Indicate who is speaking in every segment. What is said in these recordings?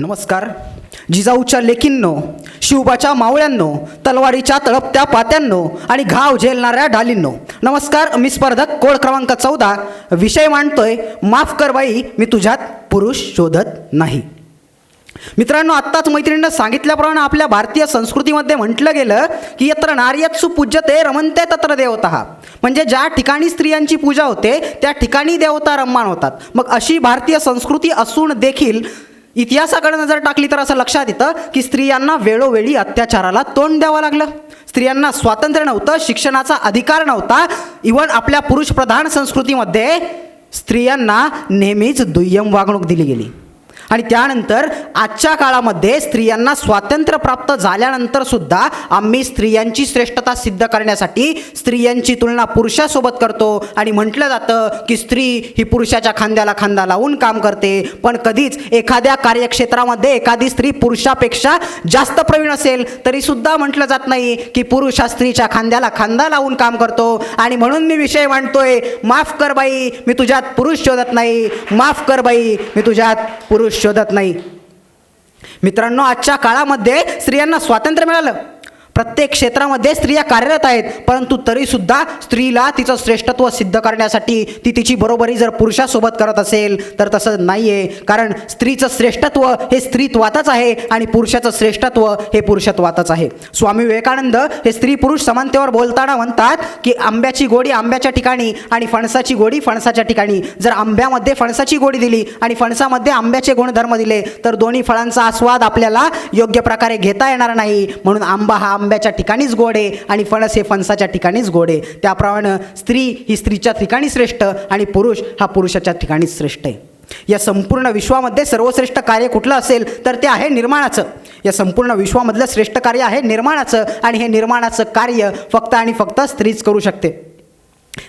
Speaker 1: नमस्कार. जिजाऊच्या लेकींनो शिवबाच्या मावळ्यांनो तलवारीच्या तळपत्या पात्यांनो आणि घाव झेलणाऱ्या ढालींनो नमस्कार मी स्पर्धक कोळ क्रमांक चौदा. विषय मांडतोय माफ कर बाई मी तुझ्यात पुरुष शोधत नाही. मित्रांनो आत्ताच मैत्रिणीनं सांगितल्याप्रमाणे आपल्या भारतीय संस्कृतीमध्ये म्हटलं गेलं की यत्र नार्यत्सु पूज्यते रमनते तत्र देवता. म्हणजे ज्या ठिकाणी स्त्रियांची पूजा होते त्या ठिकाणी देवता रममाण होतात. मग अशी भारतीय संस्कृती असून देखील इतिहासाकडे नजर टाकली तर असं लक्षात येतं की स्त्रियांना वेळोवेळी अत्याचाराला तोंड द्यावं लागलं. स्त्रियांना स्वातंत्र्य नव्हतं शिक्षणाचा अधिकार नव्हता. इवन आपल्या पुरुषप्रधान संस्कृतीमध्ये स्त्रियांना नेहमीच दुय्यम वागणूक दिली गेली. आणि त्यानंतर आजच्या काळामध्ये स्त्रियांना स्वातंत्र्य प्राप्त झाल्यानंतर सुद्धा आम्ही स्त्रियांची श्रेष्ठता सिद्ध करण्यासाठी स्त्रियांची तुलना पुरुषासोबत करतो. आणि म्हटलं जातं की स्त्री ही पुरुषाच्या खांद्याला खांदा लावून काम करते. पण कधीच एखाद्या कार्यक्षेत्रामध्ये एखादी स्त्री पुरुषापेक्षा जास्त प्रवीण असेल तरी सुद्धा म्हटलं जात नाही की पुरुष हा स्त्रीच्या खांद्याला खांदा लावून काम करतो. आणि म्हणून मी विषय मांडतोय माफ कर बाई मी तुझ्यात पुरुष शोधत नाही. माफ कर बाई मी तुझ्यात पुरुष शोधत नाही. मित्रांनो आजच्या काळामध्ये स्त्रियांना स्वातंत्र्य मिळालं. प्रत्येक क्षेत्रामध्ये स्त्रिया कार्यरत आहेत परंतु तरीसुद्धा स्त्रीला तिचं श्रेष्ठत्व सिद्ध करण्यासाठी ती तिची बरोबरी जर पुरुषासोबत करत असेल तर तसं नाही आहे कारण स्त्रीचं श्रेष्ठत्व हे स्त्रीत्वातच आहे आणि पुरुषाचं श्रेष्ठत्व हे पुरुषत्वातच आहे. स्वामी विवेकानंद हे स्त्री पुरुष समानतेवर बोलताना म्हणतात की आंब्याची गोडी आंब्याच्या ठिकाणी आणि फणसाची गोडी फणसाच्या ठिकाणी. जर आंब्यामध्ये फणसाची गोडी दिली आणि फणसामध्ये आंब्याचे गुणधर्म दिले तर दोन्ही फळांचा आस्वाद आपल्याला योग्य प्रकारे घेता येणार नाही. म्हणून आंबा हा आंब्याच्या ठिकाणीच गोड आहे आणि फणस हे फणसाच्या ठिकाणीच गोड. आहे त्याप्रमाणे स्त्री ही स्त्रीच्या ठिकाणी श्रेष्ठ आणि पुरुष हा पुरुषाच्या ठिकाणीच श्रेष्ठ आहे. या संपूर्ण विश्वामध्ये सर्वश्रेष्ठ कार्य कुठलं असेल तर ते आहे निर्माणाचं. या संपूर्ण विश्वामधलं श्रेष्ठ कार्य आहे निर्माणाचं आणि हे निर्माणाचं कार्य फक्त आणि फक्त स्त्रीच करू शकते.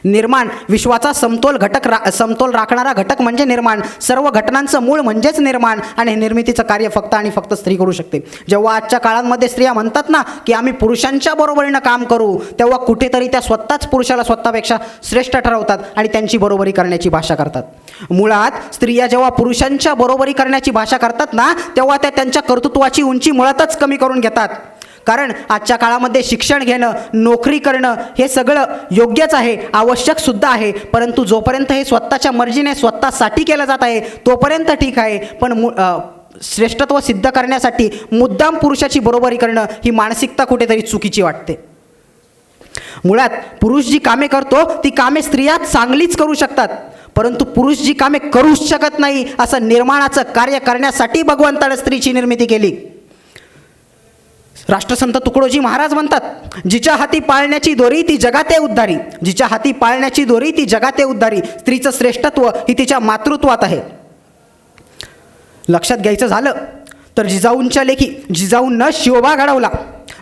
Speaker 1: निर्माण. विश्वाचा समतोल घटक रा समतोल राखणारा घटक म्हणजे निर्माण. सर्व घटनांचं मूळ म्हणजेच निर्माण आणि निर्मितीचं कार्य फक्त आणि फक्त स्त्री करू शकते. जेव्हा आजच्या काळांमध्ये स्त्रिया म्हणतात ना की आम्ही पुरुषांच्या बरोबरीनं काम करू तेव्हा कुठेतरी त्या स्वतःच पुरुषाला स्वतःपेक्षा श्रेष्ठ ठरवतात आणि त्यांची बरोबरी करण्याची भाषा करतात. मुळात स्त्रिया जेव्हा पुरुषांच्या बरोबरी करण्याची भाषा करतात ना तेव्हा त्या त्यांच्या कर्तृत्वाची उंची मुळातच कमी करून घेतात. कारण आजच्या काळामध्ये शिक्षण घेणं नोकरी करणं हे सगळं योग्यच आहे आवश्यक सुद्धा आहे. परंतु जोपर्यंत हे स्वतःच्या मर्जीने स्वतःसाठी केलं जात आहे तोपर्यंत ठीक आहे. पण मु श्रेष्ठत्व सिद्ध करण्यासाठी मुद्दाम पुरुषाची बरोबरी करणं ही मानसिकता कुठेतरी चुकीची वाटते. मुळात पुरुष जी कामे करतो ती कामे स्त्रिया चांगलीच करू शकतात. परंतु पुरुष जी कामे करूच शकत नाही असं निर्माणाचं कार्य करण्यासाठी भगवंतानं स्त्रीची निर्मिती केली. राष्ट्रसंत तुकडोजी महाराज म्हणतात जिच्या हाती पाळण्याची दोरी ती जगाते उद्धारी. जिच्या हाती पाळण्याची दोरी ती जगाते उद्धारी. स्त्रीचं श्रेष्ठत्व ही तिच्या मातृत्वात आहे. लक्षात घ्यायचं झालं तर जिजाऊंच्या लेखी जिजाऊंनं शिवबा घडवला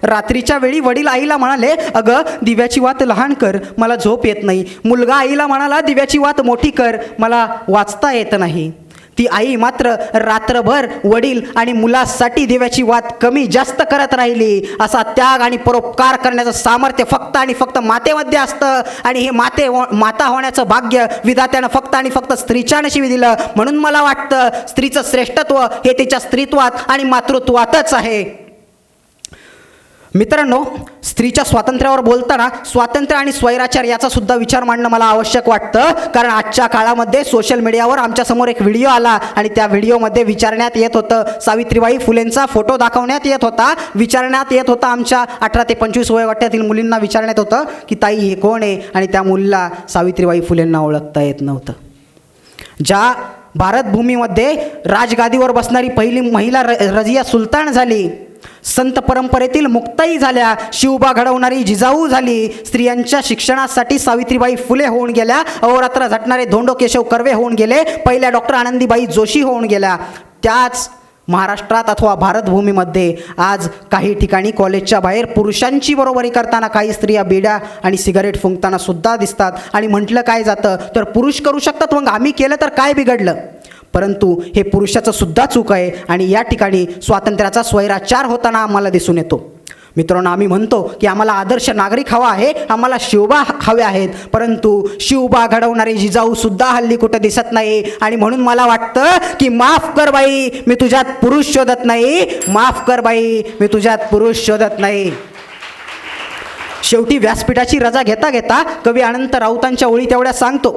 Speaker 1: रात्रीच्या वेळी वडील आईला म्हणाले अगं दिव्याची वात लहान कर मला झोप येत नाही. मुलगा आईला म्हणाला दिव्याची वात मोठी कर मला वाचता येत नाही. ती आई मात्र रात्रभर वडील आणि मुलासाठी देवाची वाद कमी जास्त करत राहिली. असा त्याग आणि परोपकार करण्याचं सामर्थ्य फक्त आणि फक्त मातेमध्ये असतं. आणि हे माते हो- माता होण्याचं भाग्य विधात्यानं फक्त आणि फक्त स्त्रीच्या नशिबी दिलं. म्हणून मला वाटतं स्त्रीचं श्रेष्ठत्व हे तिच्या स्त्रीत्वात आणि मातृत्वातच आहे. मित्रांनो स्त्रीच्या स्वातंत्र्यावर बोलताना स्वातंत्र्य आणि स्वैराचार याचा सुद्धा विचार मांडणं मला आवश्यक वाटतं. कारण आजच्या काळामध्ये सोशल मीडियावर आमच्यासमोर एक व्हिडिओ आला आणि त्या व्हिडिओमध्ये विचारण्यात येत होतं. सावित्रीबाई फुलेंचा फोटो दाखवण्यात येत होता. विचारण्यात येत होता आमच्या अठरा ते पंचवीस वयोगटातील मुलींना विचारण्यात होतं की ताई हे कोण आहे? आणि त्या मुलीला सावित्रीबाई फुलेंना ओळखता येत नव्हतं. ज्या भारतभूमीमध्ये राजगादीवर बसणारी पहिली महिला र रजिया सुलतान झाली संत परंपरेतील मुक्ताई झाल्या शिवबा घडवणारी जिजाऊ झाली स्त्रियांच्या शिक्षणासाठी सावित्रीबाई फुले होऊन गेल्या अहोरात्र झटणारे धोंडो केशव कर्वे होऊन गेले पहिल्या डॉक्टर आनंदीबाई जोशी होऊन गेल्या. त्याच महाराष्ट्रात अथवा भारतभूमीमध्ये आज काही ठिकाणी कॉलेजच्या बाहेर पुरुषांची बरोबरी करताना काही स्त्रिया बिड्या आणि सिगारेट फुंकताना सुद्धा दिसतात. आणि म्हटलं काय जातं? तर पुरुष करू शकतात मग आम्ही केलं तर काय बिघडलं? परंतु हे पुरुषाचं सुद्धा चूक आहे आणि या ठिकाणी स्वातंत्र्याचा स्वैराचार होताना आम्हाला दिसून येतो. मित्रांनो आम्ही म्हणतो की आम्हाला आदर्श नागरिक हवा आहे आम्हाला शिवबा हवे आहेत परंतु शिवबा घडवणारे जिजाऊसुद्धा हल्ली कुठं दिसत नाही. आणि म्हणून मला वाटतं की माफ कर बाई मी तुझ्यात पुरुष शोधत नाही. माफ कर बाई मी तुझ्यात पुरुष शोधत नाही. शेवटी व्यासपीठाची रजा घेता घेता कवी अनंत राऊतांच्या ओळी तेवढ्या सांगतो.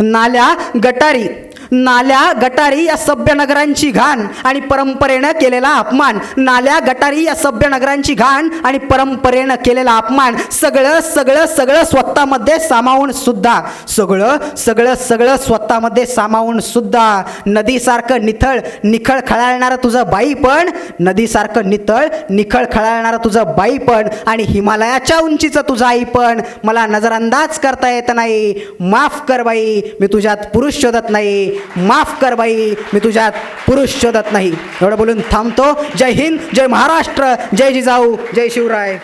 Speaker 1: नाल्या गटारी नाल्या गटारी या सभ्य नगरांची घाण आणि परंपरेनं केलेला अपमान. नाल्या गटारी या सभ्य नगरांची घाण आणि परंपरेनं केलेला अपमान. सगळं सगळं सगळं स्वतःमध्ये सामावून सुद्धा. सगळं सगळं सगळं स्वतःमध्ये सामावून सुद्धा. नदीसारखं निथळ निखळ खळाळणारं तुझं बाई पण नदीसारखं नितळ निखळ खळाळणारं तुझं बाई पण आणि हिमालयाच्या उंचीचं तुझं आई पण. मला नजरअंदाज करता येत नाही. माफ कर बाई मी तुझ्यात पुरुष शोधत नाही. माफ कर बाई मी तुझ्यात पुरुष शोधत नाही. एवढं बोलून थांबतो. जय हिंद जय महाराष्ट्र जय जिजाऊ जय शिवराय.